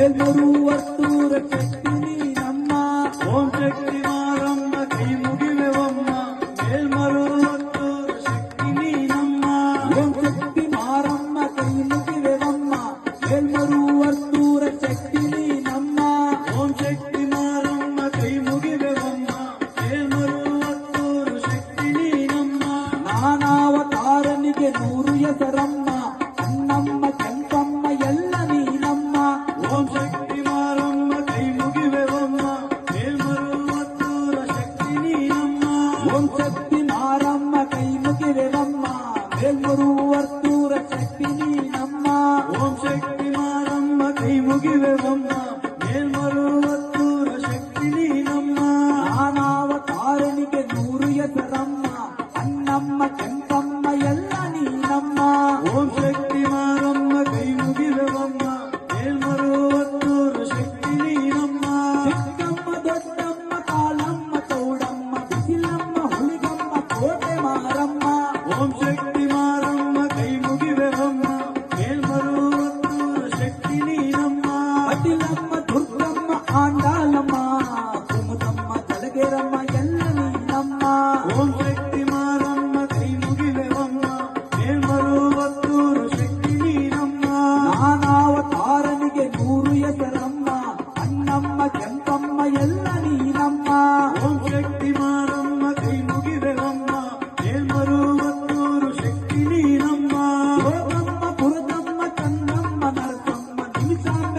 వెలుగురు వస్తూ రక్షిస్తుంది నమ్మ. ఓం శక్తి మారమ్మ శ్రీ ముగివమ్మ మేల్మరు వస్తూ శక్తిని నమ్మ. ఓం శక్తి మేల్మరు నీవెవమ్మా ಮೇಲ್ಮರುವತ್ತೂರ ಶಕ್ತಿ ನೀನಮ್ಮ ನಾನಾವತಾರನಿಗೆ ನೂರು ಎಸರಮ್ಮ ಅನ್ನಮ್ಮ ಚಂದ మారమ్మ చెంపమ్మ ఎల్ల నీలమ్మ ఓం శక్తి మారమ్మ కై ముగిదెలమ్మ. నేల్మరువత్తూరు శక్తి నీలమ్మ లోకమ్మ పురతమ్మ కన్నమ్మ నరసమ్మ నిమిషాంగ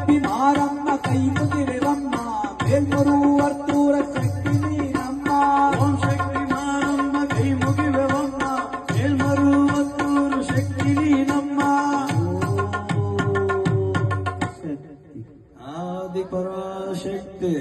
நம்பி மாறம்மா கை முதிரம்மா மேல்மருவர் தூர சக்தி நீரம்மா ஓம் சக்தி மாறம்மா கை முகிவம்மா மேல்மருவர் தூர சக்தி நீரம்மா ஆதி பராசக்தி